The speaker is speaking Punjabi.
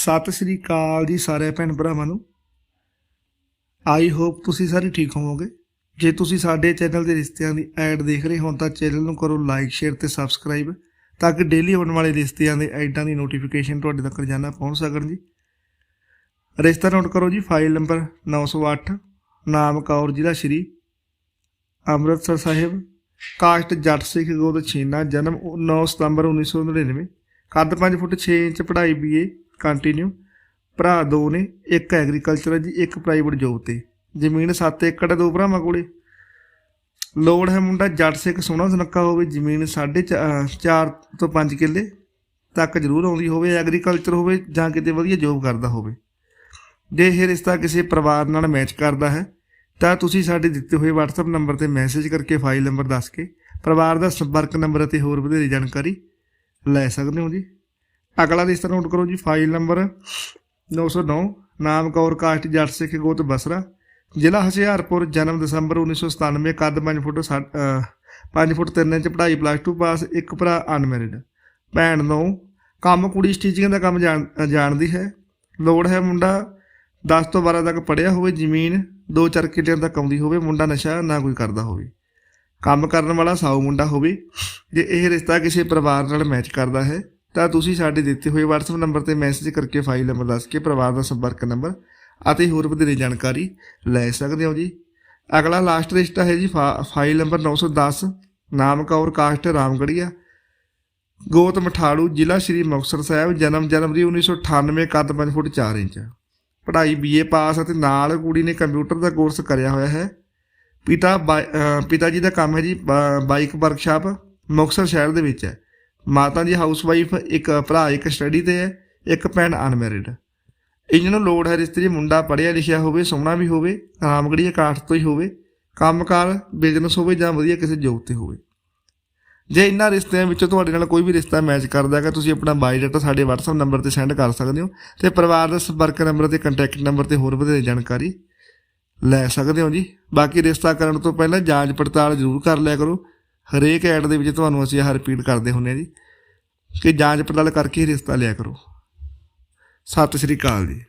ਸਤਿ ਸ੍ਰੀ ਅਕਾਲ ਜੀ ਸਾਰੇ ਭੈਣ ਭਰਾਵਾਂ ਨੂੰ। ਆਈ ਹੋਪ ਤੁਸੀਂ ਸਾਰੇ ਠੀਕ ਹੋਵੋਗੇ। ਜੇ ਤੁਸੀਂ ਸਾਡੇ ਚੈਨਲ ਦੇ ਰਿਸ਼ਤਿਆਂ ਦੀ ਐਡ ਦੇਖ ਰਹੇ ਹੋ ਤਾਂ ਚੈਨਲ ਨੂੰ ਕਰੋ ਲਾਈਕ ਸ਼ੇਅਰ ਤੇ ਸਬਸਕ੍ਰਾਈਬ ਤਾਂ ਕਿ ਡੇਲੀ ਆਉਣ ਵਾਲੇ ਰਿਸ਼ਤਿਆਂ ਦੇ ਐਡਾਂ ਦੀ ਨੋਟੀਫਿਕੇਸ਼ਨ ਤੁਹਾਡੇ ਤੱਕ ਰੋਜ਼ਾਨਾ ਪਹੁੰਚ ਸਕਣ ਜੀ। ਰਿਸ਼ਤਾ ਨੋਟ ਕਰੋ ਜੀ ਫਾਈਲ ਨੰਬਰ 908 ਨਾਮ ਕੌਰ, ਜ਼ਿਲ੍ਹਾ ਸ਼੍ਰੀ ਅੰਮ੍ਰਿਤਸਰ ਸਾਹਿਬ। ਕਾਸਟ ਜੱਟ ਸਿੱਖ ਗੋਦ ਛੀਨਾ, ਜਨਮ 9 ਸਤੰਬਰ 1999 ਕੱਦ 5 ਫੁੱਟ 6 ਇੰਚ, ਪੜ੍ਹਾਈ ਬੀਏ ਕੰਟੀਨਿਊ ਭਰਾ ਦੋ ਨੇ, ਇੱਕ ਐਗਰੀਕਲਚਰ ਜੀ, ਇੱਕ ਪ੍ਰਾਈਵੇਟ ਜੋਬ ਤੇ। ਜ਼ਮੀਨ 7 ਏਕੜ ਦੋ ਭਰਾਵਾਂ ਕੋਲੇ। ਲੋੜ ਹੈ ਮੁੰਡਾ ਜੱਟ ਸਿੱਖ ਸੋਹਣਾ ਸੁਨੱਖਾ ਹੋਵੇ, ਜ਼ਮੀਨ 4.5 ਤੋਂ 5 ਕਿੱਲੇ ਤੱਕ ਜ਼ਰੂਰ ਆਉਂਦੀ ਹੋਵੇ ਐਗਰੀਕਲਚਰ ਹੋਵੇ ਜਾਂ ਕਿਤੇ ਵਧੀਆ ਜੋਬ ਕਰਦਾ ਹੋਵੇ। ਜੇ ਇਹ ਰਿਸ਼ਤਾ ਕਿਸੇ ਪਰਿਵਾਰ ਨਾਲ ਮੈਚ ਕਰਦਾ ਹੈ, ਤਾਂ ਤੁਸੀਂ ਸਾਡੇ ਦਿੱਤੇ ਹੋਏ WhatsApp ਨੰਬਰ ਤੇ ਮੈਸੇਜ ਕਰਕੇ ਫਾਈਲ ਨੰਬਰ ਦੱਸ ਕੇ ਪਰਿਵਾਰ ਦਾ ਸੰਪਰਕ ਨੰਬਰ ਅਤੇ ਹੋਰ ਵਧੇਰੇ ਜਾਣਕਾਰੀ ਲੈ ਸਕਦੇ ਹੋ ਜੀ। ਅਗਲਾ ਰਿਸ਼ਤਾ ਨੋਟ ਕਰੋ ਜੀ ਫਾਈਲ ਨੰਬਰ 909 ਨਾਮ ਕੌਰ ਕਾਸਟ ਜੱਟ, ਸਿੱਖ, ਗੋਤ, ਬਸਰਾ। ਜ਼ਿਲ੍ਹਾ ਹੁਸ਼ਿਆਰਪੁਰ, ਜਨਮ ਦਸੰਬਰ 1997 ਕੱਦ 5 ਫੁੱਟ 5 ਫੁੱਟ 3 ਇੰਚ, ਪੜ੍ਹਾਈ ਪਲੱਸ 2 ਪਾਸ ਇੱਕ ਭਰਾ ਅਨਮੈਰਿਡ ਭੈਣ ਨੂੰ, ਕੰਮ ਕੁੜੀ ਸਟੀਚਿੰਗ ਦਾ ਕੰਮ ਜਾਣ- ਜਾਣਦੀ ਹੈ। ਲੋੜ ਹੈ ਮੁੰਡਾ 10 ਤੋਂ 12 ਤੱਕ ਪੜ੍ਹਿਆ ਹੋਵੇ, ਜ਼ਮੀਨ ਦੋ ਚਾਰ ਕਿੱਲਿਆਂ ਤੱਕ ਆਉਂਦੀ ਹੋਵੇ, ਮੁੰਡਾ ਨਸ਼ਾ ਨਾ ਕੋਈ ਕਰਦਾ ਹੋਵੇ। ਕੰਮ ਕਰਨ ਵਾਲਾ ਸਾਊ ਮੁੰਡਾ ਹੋਵੇ। ਜੇ ਇਹ ਰਿਸ਼ਤਾ ਕਿਸੇ ਪਰਿਵਾਰ ਨਾਲ ਮੈਚ ਕਰਦਾ ਹੈ ਤਾਂ ਤੁਸੀਂ ਸਾਡੇ ਦਿੱਤੇ ਹੋਏ WhatsApp ਨੰਬਰ ਤੇ ਮੈਸੇਜ ਕਰਕੇ ਫਾਈਲ ਨੰਬਰ ਦੱਸ ਕੇ ਪਰਿਵਾਰ ਦਾ ਸੰਪਰਕ ਨੰਬਰ ਅਤੇ ਹੋਰ ਵਧੇਰੇ ਜਾਣਕਾਰੀ ਲੈ ਸਕਦੇ ਹੋ ਜੀ। ਅਗਲਾ ਲਾਸਟ ਰਿਸ਼ਤਾ ਹੈ ਜੀ, ਫਾ- ਫਾਈਲ ਨੰਬਰ 910 ਨਾਮ ਕੌਰ ਕਾਸਟ, ਰਾਮਗੜੀਆ, ਗੋਤ ਮਠਾੜੂ, ਜ਼ਿਲ੍ਹਾ ਸ਼੍ਰੀ ਮੁਕਤਸਰ ਸਾਹਿਬ, ਜਨਮ ਜਨਵਰੀ 1998 ਕੱਦ 5 ਫੁੱਟ 4 ਇੰਚ। ਪੜ੍ਹਾਈ ਬੀਏ ਪਾਸ ਅਤੇ ਨਾਲ ਕੁੜੀ ਨੇ ਕੰਪਿਊਟਰ ਦਾ ਕੋਰਸ ਕਰਿਆ ਹੋਇਆ ਹੈ। ਪਿਤਾ ਬਾਈ- ਪਿਤਾ ਜੀ ਦਾ ਕੰਮ ਹੈ ਜੀ, ਬ- ਬਾਈਕ ਵਰਕਸ਼ਾਪ ਮੁਕਤਸਰ ਸ਼ਹਿਰ ਦੇ ਵਿੱਚ ਹੈ। ਮਾਤਾ ਜੀ ਹਾਊਸ ਵਾਈਫ ਇੱਕ ਭਰਾ, ਇੱਕ ਸਟੱਡੀ ਤੇ ਹੈ, ਇੱਕ ਭੈਣ ਅਨਮੈਰਿਡ ਇਹਨਾਂ ਨੂੰ ਲੋੜ ਹੈ ਰਿਸ਼ਤੇ 'ਚ ਮੁੰਡਾ ਪੜ੍ਹਿਆ ਲਿਖਿਆ ਹੋਵੇ, ਸੋਹਣਾ ਵੀ ਹੋਵੇ ਰਾਮਗੜੀਆ ਕਾਸਟ ਤੋਂ ਹੀ ਹੋਵੇ, ਕੰਮਕਾਰ ਬਿਜ਼ਨਸ ਹੋਵੇ ਜਾਂ ਵਧੀਆ ਕਿਸੇ ਜੋਬ ਤੇ ਹੋਵੇ। ਜੇ ਇਹਨਾਂ ਰਿਸ਼ਤਿਆਂ ਵਿੱਚੋਂ ਤੁਹਾਡੇ ਨਾਲ ਕੋਈ ਵੀ ਰਿਸ਼ਤਾ ਮੈਚ ਕਰਦਾ ਹੈਗਾ, ਤੁਸੀਂ ਆਪਣਾ ਬਾਇਓਡਾਟਾ ਸਾਡੇ WhatsApp ਨੰਬਰ ਤੇ ਸੈਂਡ ਕਰ ਸਕਦੇ ਹੋ ਤੇ ਪਰਿਵਾਰ ਦਾ ਸੰਪਰਕ ਨੰਬਰ ਤੇ ਕੰਟੈਕਟ ਨੰਬਰ ਤੇ ਹੋਰ ਵਧੇਰੇ ਜਾਣਕਾਰੀ ਲੈ ਸਕਦੇ ਹੋ ਜੀ। ਬਾਕੀ ਰਿਸ਼ਤਾ ਕਰਨ ਤੋਂ ਪਹਿਲਾਂ ਜਾਂਚ ਪੜਤਾਲ ਜ਼ਰੂਰ ਕਰ ਲਿਆ ਕਰੋ। ਹਰੇਕ ਐਡ ਦੇ ਵਿੱਚ ਤੁਹਾਨੂੰ ਅਸੀਂ ਇਹ ਰਿਪੀਟ ਕਰਦੇ ਹੁੰਦੇ ਹਾਂ ਜੀ। ਕਿ ਜਾਂਚ ਪੜਤਾਲ ਕਰਕੇ ਹੀ ਰਿਸ਼ਤਾ ਲਿਆ ਕਰੋ। ਸਤਿ ਸ਼੍ਰੀ ਅਕਾਲ ਜੀ।